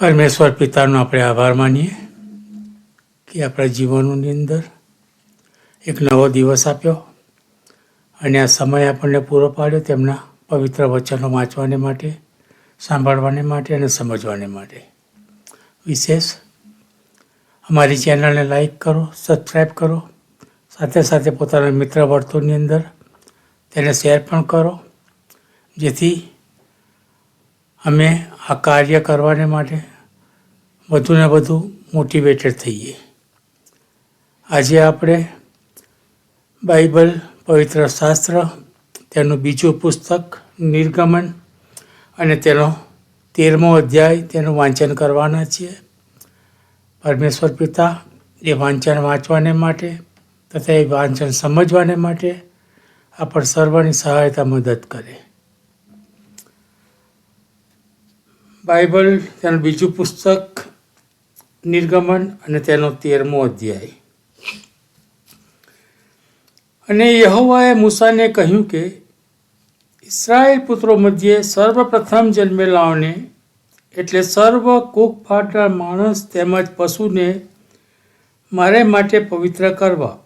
પરમેશ્વર પિતાનો આપણે આભાર માનીએ કે આપણા જીવનની અંદર એક નવો દિવસ આપ્યો અને આ સમય આપણને પૂરો પાડ્યો તેમના પવિત્ર વચનો વાંચવાને માટે, સાંભળવાને માટે અને સમજવાને માટે. વિશેષ, અમારી ચેનલને લાઈક કરો સબસ્ક્રાઈબ કરો, સાથે સાથે પોતાના મિત્ર વર્તુળની અંદર તેને શેર પણ કરો, જેથી અમે આ કાર્ય કરવાને માટે વધુને વધુ મોટિવેટેડ થઈએ. આજે આપણે બાઇબલ પવિત્ર શાસ્ત્ર, તેનું બીજું પુસ્તક નિર્ગમન અને તેનો તેરમો અધ્યાય તેનું વાંચન કરવાના છીએ. પરમેશ્વર પિતા એ વાંચન વાંચવાને માટે તથા એ વાંચન સમજવાને માટે આપણ સર્વની સહાયતા મદદ કરે. બાઇબલ, તેનું બીજું પુસ્તક, નિર્ગમન અને તેનો તેરમો અધ્યાય. અને યહોવાએ મૂસાને કહ્યું કે, ઇસરાયેલ પુત્રો મધ્યે સર્વપ્રથમ જન્મેલાઓને, એટલે સર્વ કૂક ફાટનાર માણસ તેમજ પશુને મારે માટે પવિત્ર કરવા.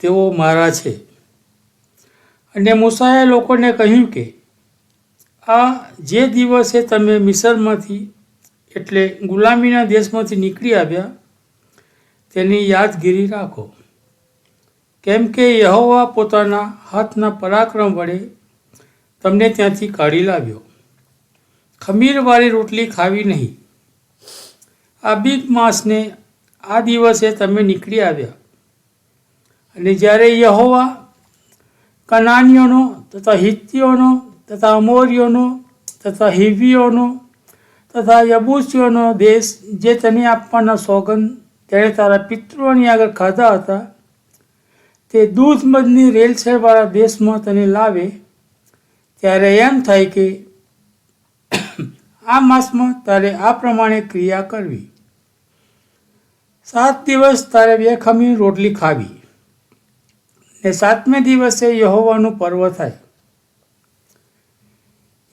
તેઓ મારા છે. અને મૂસાએ લોકોને કહ્યું કે આ જે દિવસે તમે મિસરમાંથી, એટલે ગુલામીના દેશમાંથી નીકળી આવ્યા, તેની યાદગીરી રાખો. કેમ કે યહોવા પોતાના હાથના પરાક્રમ વડે તમને ત્યાંથી કાઢી લાવ્યો. ખમીરવાળી રોટલી ખાવી નહીં. આ બીક માસને આ દિવસે તમે નીકળી આવ્યા. અને જ્યારે યહોવા કનાનીઓનો તથા હિત્તીઓનો તથા અમોરીઓનો, તથા હિવીઓનો તથા યબુસીઓનો દેશ જે તને આપવાના સોગંદ તેણે તારા પિતૃઓની આગળ ખાધા હતા, તે દૂધ મધની રેલસેરવાળા દેશમાં તને લાવે, ત્યારે એમ થાય કે આ માસમાં તારે આ પ્રમાણે ક્રિયા કરવી. સાત દિવસ તારે બે ખમી રોટલી ખાવી. ને સાતમે દિવસે યહોવાનું પર્વ થાય.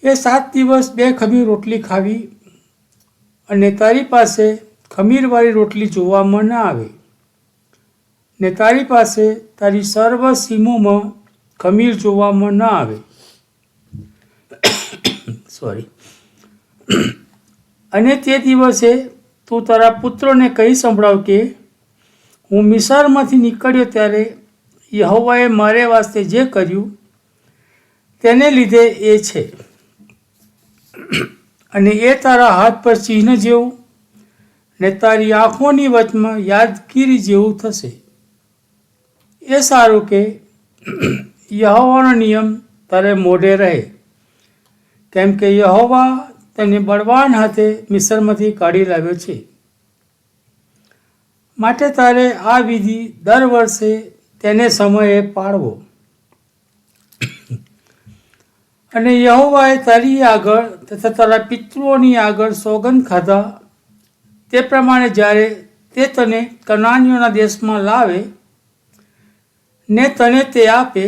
એ સાત દિવસ બે ખમીર રોટલી ખાવી અને તારી પાસે ખમીરવાળી રોટલી જોવામાં ન આવે ને તારી પાસે તારી સર્વ સીમોમાં ખમીર જોવામાં ન આવે. સોરી અને તે દિવસે તું તારા પુત્રોને કહી સંભળાવ કે હું મિસારમાંથી નીકળ્યો ત્યારે યહોવાએ મારે વાસ્તે જે કર્યું તેને લીધે એ છે. અને એ તારા હાથ પર ચિહ્ન જેવું ને તારી આંખોની વચમાં યાદગીરી જેવું થશે. એ સારું કે યહોવાનો નિયમ તારે મોઢે રહે. કેમ કે યહોવા તેને બળવાન હાથે મિસરમાંથી કાઢી લાવ્યો છે. માટે તારે આ વિધિ દર વર્ષે તેને સમયે પાળવો. અને યહોવાએ તારી આગળ તથા તારા પિતૃઓની આગળ સોગંદ ખાધા. તે પ્રમાણે જ્યારે તે તને કનાનીઓના દેશમાં લાવે ને તને તે આપે,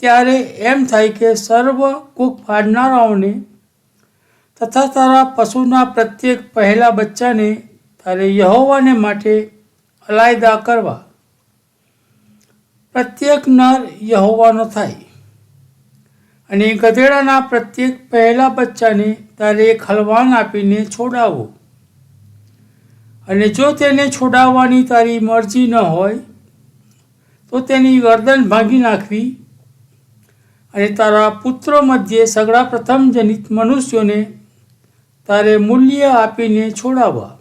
ત્યારે એમ થાય કે સર્વ કૂક ફાડનારાઓને તથા તારા પશુના પ્રત્યેક પહેલા બચ્ચાને તારે યહોવાને માટે અલાયદા કરવા. પ્રત્યેક નર યહોવાનો થાય. અને ગધેડાના પ્રત્યેક પહેલા બચ્ચાને તારે એક હલવાન આપીને છોડાવો. અને જો તેને છોડાવવાની તારી મરજી ન હોય, તો તેની ગરદન ભાંગી નાખવી. અને તારા પુત્રો મધ્યે સગળા પ્રથમ જનિત મનુષ્યોને તારે મૂલ્ય આપીને છોડાવવા.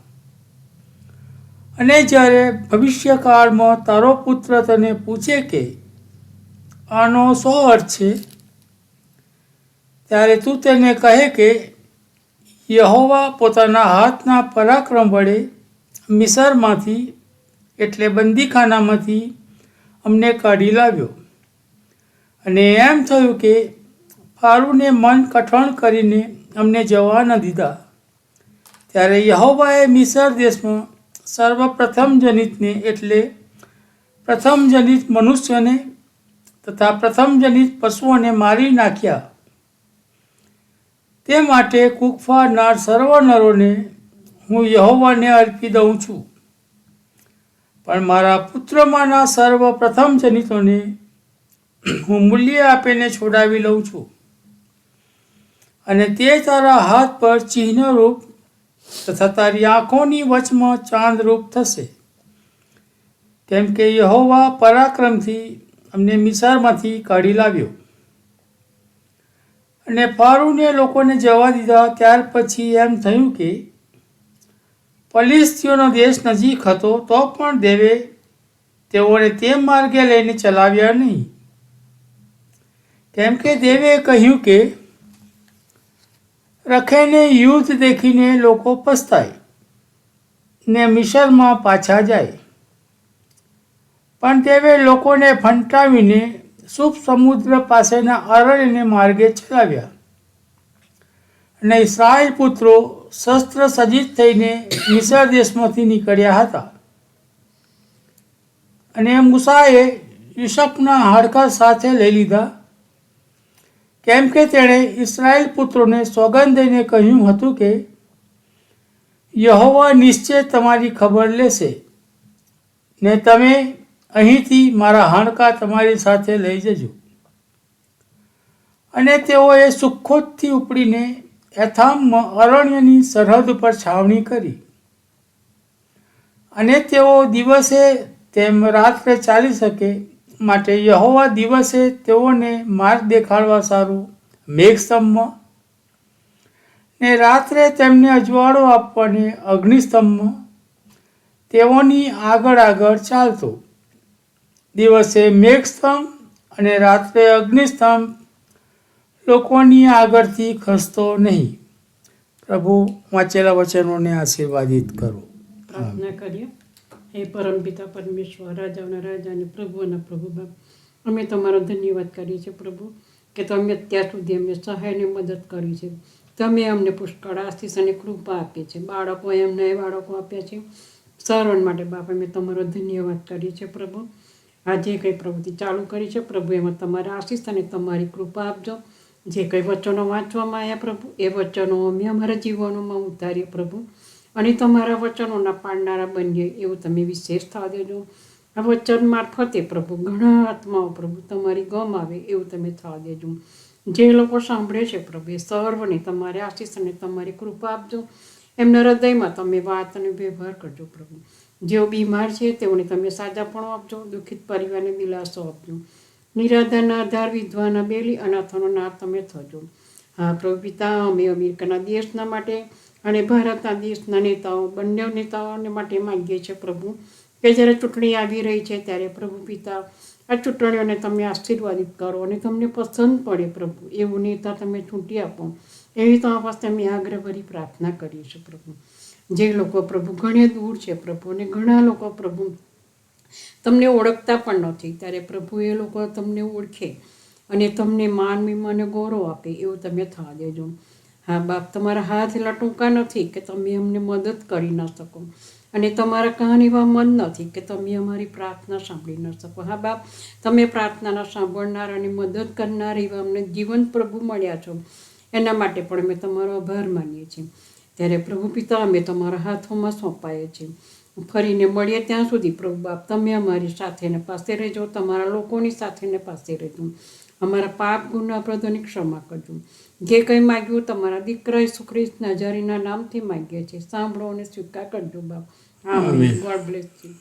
અને જ્યારે ભવિષ્યકાળમાં તારો પુત્ર તને પૂછે કે, આનો શો અર્થ છે? ત્યારે તું તેને કહે કે, યહોવા પોતાના હાથના પરાક્રમ વડે મિસરમાંથી, એટલે બંદીખાનામાંથી અમને કાઢી લાવ્યો. અને એમ થયું કે, ફારૂને મન કઠણ કરીને અમને જવા ન દીધા. ત્યારે યહોવાએ મિસર દેશમાં સર્વપ્રથમ જનિતને એટલે પ્રથમ જનિત મનુષ્યને તથા પ્રથમ જનિત પશુઓને મારી નાખ્યા. તે માટે કૂક ફાડનાર સર્વ નરોને હું યહોવાને અર્પી દઉં છું. પણ મારા પુત્રમાંના સર્વ પ્રથમ જનિતોને હું મૂલ્ય આપીને છોડાવી લઉં છું. અને તે તારા હાથ પર ચિહ્નરૂપ તથા તારી આંખોની વચમાં ચાંદરૂપ થશે. કેમ કે યહોવા પરાક્રમથી અમને મિસારમાંથી કાઢી લાવ્યો. અને ફારૂને લોકોને જવા દીધા. ત્યાર પછી એમ થયું કે પલિસ્તીઓનો દેશ નજીક હતો, તો પણ દેવે તેઓને તે માર્ગે લઈને ચલાવ્યા નહીં. કેમ કે દેવે કહ્યું કે રખેને યુદ્ધ દેખીને લોકો પસ્તાય ને મિશરમાં પાછા જાય. પણ તેવે લોકોને ફંટાવીને શુભ સમુદ્ર પાસેના અરણ્યને માર્ગે ચલાવ્યા અને ઇસ્રાયેલ પુત્રો શસ્ત્ર સજ્જિત થઈને મિસર દેશમાંથી નીકળ્યા હતા. અને મુસાએ યુસફના હાડકા સાથે લઈ લીધા, કેમ કે તેણે ઇસ્રાયેલ પુત્રોને સોગંદ દઈને કહ્યું હતું કે, યહોવા નિશ્ચય તમારી ખબર લેશે. ને તમે અહીંથી મારા હાણકા તમારી સાથે લઈ જજો. અને તેઓએ સુખોતથી ઉપડીને એથામમાં અરણ્યની સરહદ પર છાવણી કરી. અને તેઓ દિવસે તેમ રાત્રે ચાલી શકે માટે યહોવા દિવસે તેઓને માર્ગ દેખાડવા સારું મેઘસ્તંભમાં ને રાત્રે તેમને અજવાળો આપવાને અગ્નિસ્તંભમાં તેઓની આગળ આગળ ચાલતો. દિવસે મેઘસ્તંભ અને રાત્રે અગ્નિસ્તંભ લોકોની આગળથી ખસતો નહીં. પ્રભુ વાંચેલા વચનોને આશીર્વાદિત કરો. પ્રાર્થના કરીએ. હે પરમપિતા પરમેશ્વર, રાજાઓના રાજા અને પ્રભુઓના પ્રભુ બાપ, અમે તમારો ધન્યવાદ કરીએ છીએ પ્રભુ કે તમે અત્યાર સુધી અમને સહાયને મદદ કરી છે. તમે અમને પુષ્કળ આશીષ અને કૃપા આપી છે. બાળકો એમને બાળકો આપ્યા છે. સર્વન માટે બાપ, અમે તમારો ધન્યવાદ કરીએ છીએ પ્રભુ. આજે કંઈ પ્રવૃત્તિ ચાલુ કરી છે પ્રભુ, એમાં તમારા આશીષ અને તમારી કૃપા આપજો. જે કંઈ વચનો વાંચવામાં આવ્યા પ્રભુ, એ વચનો અમે અમારા જીવનોમાં ઉતારીએ પ્રભુ. અને તમારા વચનોના પાડનારા બનીએ એવું તમે વિશેષ થવા દેજો. આ વચન મારફતે પ્રભુ ઘણા આત્માઓ પ્રભુ તમારી ગમ આવે એવું તમે થવા દેજો. જે લોકો સાંભળે છે પ્રભુ, એ સર્વને તમારે આશીષ અને તમારી કૃપા આપજો. એમના હૃદયમાં તમે વાત અને વ્યવહાર કરજો પ્રભુ. જેઓ બીમાર છે, તેઓને તમે સાજાપણો આપજો, દુઃખિત પરિવારને દિલાસો આપજો. નિરાધારના આધાર, વિધવાના બેલી, અનાથોનો નાથ તમે થજો. હા, પ્રભુ પિતા, અમે અમેરિકાના દેશના માટે અને ભારતના દેશના નેતાઓ, બંને નેતાઓને માટે માગીએ છીએ પ્રભુ કે જ્યારે ચૂંટણી આવી રહી છે, ત્યારે પ્રભુ પિતા, આ ચૂંટણીઓને તમે આશીર્વાદિત કરો અને તમને પસંદ પડે પ્રભુ. એવું નેતા તમે ચૂંટી આપો. એવી તમારા પાસે અમે આગ્રહભરી પ્રાર્થના કરીએ છીએ પ્રભુ. જે લોકો પ્રભુ ઘણે દૂર છે પ્રભુ અને ઘણા લોકો પ્રભુ તમને ઓળખતા પણ નથી. ત્યારે પ્રભુ એ લોકો તમને ઓળખે અને તમને માન મીમ અને ગૌરવ આપે એવું તમે થવા દેજો. હા, બાપ, તમારા હાથ એટલા ટૂંકા નથી કે તમે અમને મદદ કરી ન શકો અને તમારા એવા મન નથી કે તમે અમારી પ્રાર્થના સાંભળી ન શકો. હા, બાપ, તમે પ્રાર્થનાના સાંભળનાર અને મદદ કરનાર એવા અમને જીવંત પ્રભુ મળ્યા છો. એના માટે પણ અમે તમારો આભાર માનીએ છીએ. ત્યારે પ્રભુ પિતા અમે તમારા હાથોમાં સોંપાઈએ છીએ ફરીને મળીએ ત્યાં સુધી પ્રભુ બાપ તમે અમારી સાથે ને પાસે રહેજો તમારા લોકોની સાથે ને પાસે રહેજો. અમારા પાપ ગુના પ્રદોની ક્ષમા કરજો. જે કંઈ માગ્યું તમારા દીકરા સુખરી નજારીના નામથી માગીએ છીએ. સાંભળો અને સ્વીકાર કરજો બાપ. આમેન. God bless you